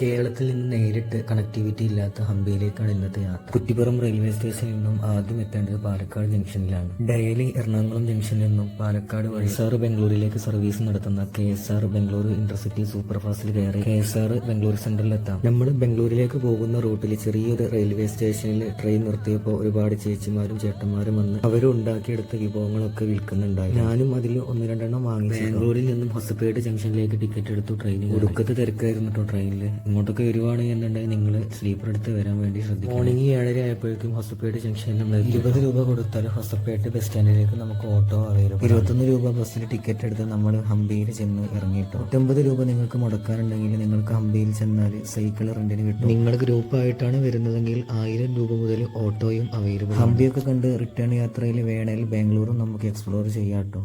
കേരളത്തിൽ നിന്ന് നേരിട്ട് കണക്ടിവിറ്റി ഇല്ലാത്ത ഹംപിയിലേക്കാണ് ഇന്നത്തെ യാത്ര. കുറ്റിപ്പുറം റെയിൽവേ സ്റ്റേഷനിൽ നിന്നും ആദ്യം എത്തേണ്ടത് പാലക്കാട് ജംഗ്ഷനിലാണ്. ഡെയിലി എറണാകുളം ജംഗ്ഷനിൽ നിന്നും പാലക്കാട് വഴി എസ് ബംഗളൂരിലേക്ക് സർവീസ് നടത്തുന്ന K S R Bengaluru intercity super ഫാസ്റ്റിൽ കയറി കെ എസ് ആർ ബംഗളൂരു സെന്ററിൽ എത്താം. നമ്മൾ ബംഗളൂരിലേക്ക് പോകുന്ന റൂട്ടിൽ ചെറിയൊരു റെയിൽവേ സ്റ്റേഷനിൽ ട്രെയിൻ നിർത്തിയപ്പോൾ ഒരുപാട് ചേച്ചിമാരും ചേട്ടന്മാരും വന്ന് അവരുണ്ടാക്കിയെടുത്ത വിഭവങ്ങളൊക്കെ വിൽക്കുന്നുണ്ടായി. ഞാനും അതിൽ ഒന്ന് രണ്ടെണ്ണം വാങ്ങി നിന്നും ജംഗ്ഷനിലേക്ക് ടിക്കറ്റ് എടുത്തു ട്രെയിനിൽ ഒടുക്കത്തെ തിരക്കായിരുന്നു കേട്ടോ ട്രെയിനിൽ ഇങ്ങോട്ടൊക്കെ വരുവാണെങ്കിൽ എന്നുണ്ടെങ്കിൽ നിങ്ങൾ സ്ലീപ്പർ എടുത്ത് വരാൻ വേണ്ടി ശ്രദ്ധിക്കും മോർണിംഗ് ഏഴര ആയപ്പോഴേക്കും ഹൊസപ്പേട്ട് ജംഗ്ഷനിൽ നമ്മൾ ഇരുപത് രൂപ കൊടുത്താൽ ഹൊസപ്പേട്ട് ബസ് സ്റ്റാൻഡിലേക്ക് നമുക്ക് ഓട്ടോ അവൈലബിൾ ഇരുപത്തൊന്ന് രൂപ ബസ്സിൽ ടിക്കറ്റ് എടുത്ത് നമ്മൾ ഹംപിയിൽ ചെന്ന് ഇറങ്ങിയിട്ടു? നൂറ്റമ്പത് രൂപ നിങ്ങൾക്ക് മുടക്കാനുണ്ടെങ്കിൽ നിങ്ങൾക്ക് ഹംപിയിൽ ചെന്നാൽ സൈക്കിൾ റെന്റിന് കിട്ടും. നിങ്ങൾ ഗ്രൂപ്പായിട്ടാണ് വരുന്നതെങ്കിൽ ആയിരം രൂപ മുതൽ ഓട്ടോയും അവൈലബിൾ ഹംപിയൊക്കെ കണ്ട് റിട്ടേൺ യാത്രയിൽ വേണേൽ ബാംഗ്ലൂരും നമുക്ക് എക്സ്പ്ലോർ ചെയ്യാം കേട്ടോ